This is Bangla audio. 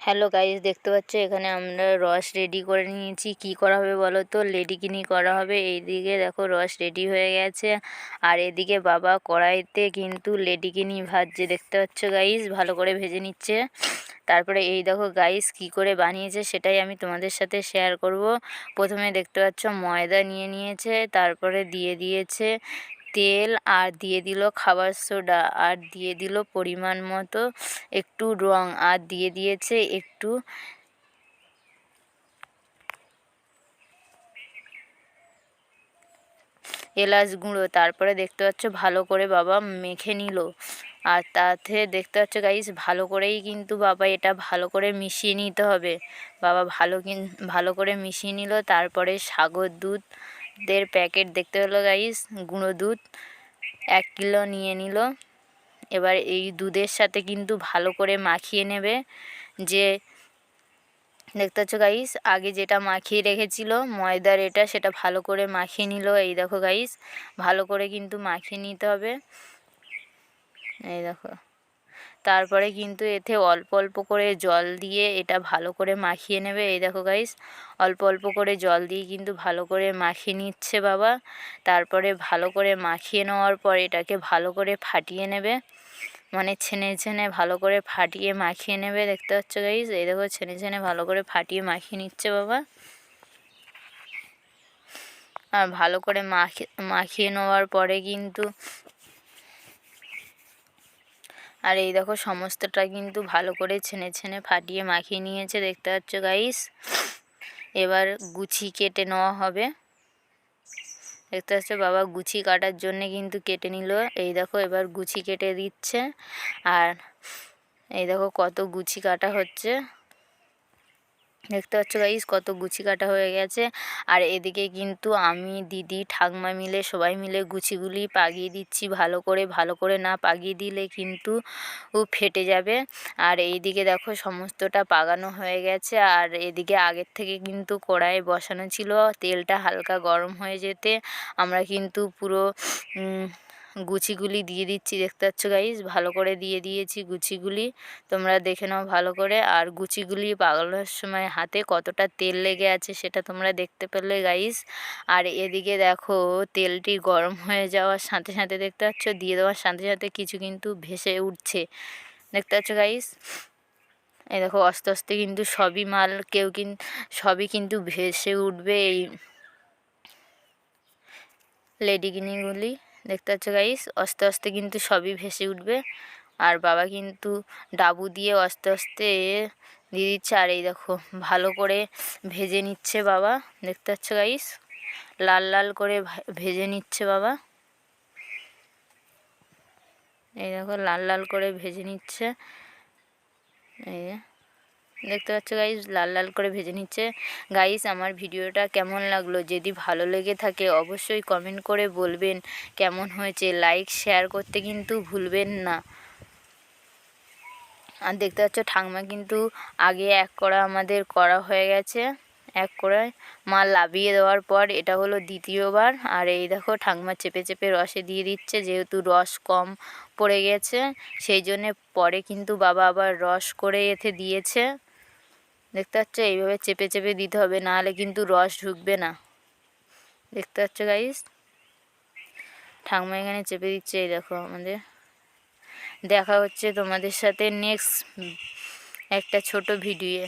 হ্যালো গাইস দেখতে পাচ্ছ? এখানে আমরা রস রেডি করে নিয়েছি। কি করা হবে বলো তো? লেডিকিনি করা হবে। এইদিকে দেখো রস রেডি হয়ে গেছে। আর এদিকে বাবা কড়াইতে কিন্তু লেডিকিনি ভাজছে। দেখতে পাচ্ছ গাইস ভালো করে ভেজে নিচ্ছে। তারপরে এই দেখো গাইস কি করে বানিয়েছে সেটাই আমি তোমাদের সাথে শেয়ার করব। প্রথমে দেখতে পাচ্ছ ময়দা নিয়ে নিয়েছে। তারপরে দিয়ে দিয়েছে। তেল আর দিয়ে দিল খাবার সোডা আর দিয়ে দিল পরিমাণ মতো একটু রং আর দিয়ে দিয়েছে একটু এলাচ গুঁড়ো। তারপরে দেখতে পাচ্ছ ভালো করে বাবা মেখে নিল। আর তাতে দেখতে পাচ্ছ গাইস ভালো করেই কিন্তু বাবা এটা ভালো করে মিশিয়ে নিতে হবে। বাবা ভালো কিন, ভালো করে মিশিয়ে নিল। তারপরে সাগর দুধ দের প্যাকেট দেখতে পেল গাইস গুঁড়ো দুধ, এক কিলো নিয়ে নিল। এবার এই দুধের সাথে কিন্তু ভালো করে মাখিয়ে নেবে। যে, দেখতে পাচ্ছ গাইস আগে যেটা মাখিয়ে রেখেছিল, ময়দার এটা, সেটা ভালো করে মাখিয়ে নিল। এই দেখো গাইস ভালো করে কিন্তু মাখিয়ে নিতে হবে। এই দেখো। তারপরে কিন্তু এতে অল্প অল্প করে জল দিয়ে এটা ভালো করে মাখিয়ে নেবে। এই দেখো গাইস অল্প অল্প করে জল দিয়ে কিন্তু ভালো করে মাখিয়ে নিচ্ছে বাবা। তারপরে ভালো করে মাখিয়ে নেওয়ার পর এটাকে ভালো করে ফাটিয়ে নেবে। মানে ছেনে ছেনে ভালো করে ফাটিয়ে মাখিয়ে নেবে, দেখতে পাচ্ছ গাইস এই দেখো ছেনে ছেনে ভালো করে ফাটিয়ে মাখিয়ে নিচ্ছে বাবা। আর ভালো করে মাখিয়ে মাখিয়ে নেওয়ার পরে কিন্তু আর এই দেখো সমস্তটা কিন্তু ভালো করে ছেনে ছেনে ফাটিয়ে মাখিয়ে নিয়েছে, দেখতে পাচ্ছ গাইস এবার গুছি কেটে নেওয়া হবে। দেখতে পাচ্ছ বাবা গুছি কাটার জন্যে কিন্তু কেটে নিল। এই দেখো এবার গুছি কেটে দিচ্ছে। আর এই দেখো কত গুছি কাটা হচ্ছে। দেখতে পাচ্ছ গাইস কত গুছি কাটা হয়ে গেছে। আর এদিকে কিন্তু আমি, দিদি, ঠাকমা মিলে সবাই মিলে গুছিগুলি পাগিয়ে দিচ্ছি। ভালো করে ভালো করে না পাগিয়ে দিলে কিন্তু ফেটে যাবে। আর এইদিকে দেখো সমস্তটা পাগানো হয়ে গেছে। আর এদিকে আগের থেকে কিন্তু কড়াই বসানো ছিল। তেলটা হালকা গরম হয়ে যেতে আমরা কিন্তু পুরো গুছিগুলি দিয়ে দিচ্ছি, দেখতে পাচ্ছ গাইস ভালো করে দিয়ে দিয়েছি গুছিগুলি। তোমরা দেখে নাও ভালো করে। আর গুচিগুলি পাগলার সময় হাতে কতটা তেল লেগে আছে সেটা তোমরা দেখতে পেলে গাইস আর এদিকে দেখো, তেলটি গরম হয়ে যাওয়ার সাথে সাথে দেখতে পাচ্ছ, দিয়ে দেওয়ার সাথে সাথে কিছু কিন্তু ভেসে উঠছে। দেখতে পাচ্ছ গাইস এই দেখো, আস্তে আস্তে কিন্তু সবই মাল, কেউ কিন্তু সবই কিন্তু ভেসে উঠবে এই লেডিগিনিগুলি দেখতে পাচ্ছ গাইস আস্তে আস্তে কিন্তু সবই ভেসে উঠবে। আর বাবা কিন্তু ডাবু দিয়ে আস্তে আস্তে দিয়ে দিচ্ছে। আর এই দেখো, ভালো করে ভেজে নিচ্ছে বাবা। দেখতে পাচ্ছ গাইস লাল লাল করে ভেজে নিচ্ছে বাবা। এই দেখো, লাল লাল করে ভেজে নিচ্ছে। এই দেখতে পাচ্ছ গাইস লাল লাল করে ভেজে নিচ্ছে। গাইস আমার ভিডিওটা কেমন লাগল? যদি ভালো লেগে থাকে, অবশ্যই কমেন্ট করে বলবেন কেমন হয়েছে। লাইক শেয়ার করতে কিন্তু ভুলবেন না। আর দেখতে পাচ্ছ, ঠাকমা কিন্তু আগে এক করা আমাদের করা হয়ে গেছে। এক করে মাল লাভিয়ে দেওয়ার পর এটা হলো দ্বিতীয়বার। আর এই দেখো, ঠাকমা চেপে চেপে রসে দিয়ে দিচ্ছে, যেহেতু রস কম পড়ে গেছে, সেই জন্যে পরে কিন্তু বাবা আবার রস করে এতে দিয়েছে। দেখতে পাচ্ছ? এইভাবে চেপে চেপে দিতে হবে, নাহলে কিন্তু রস ঢুকবে না। দেখতে পাচ্ছ গাইস ঠাকুমা এখানে চেপে দিচ্ছে, এই দেখো আমাদের। দেখা হচ্ছে তোমাদের সাথে নেক্সট একটা ছোট ভিডিও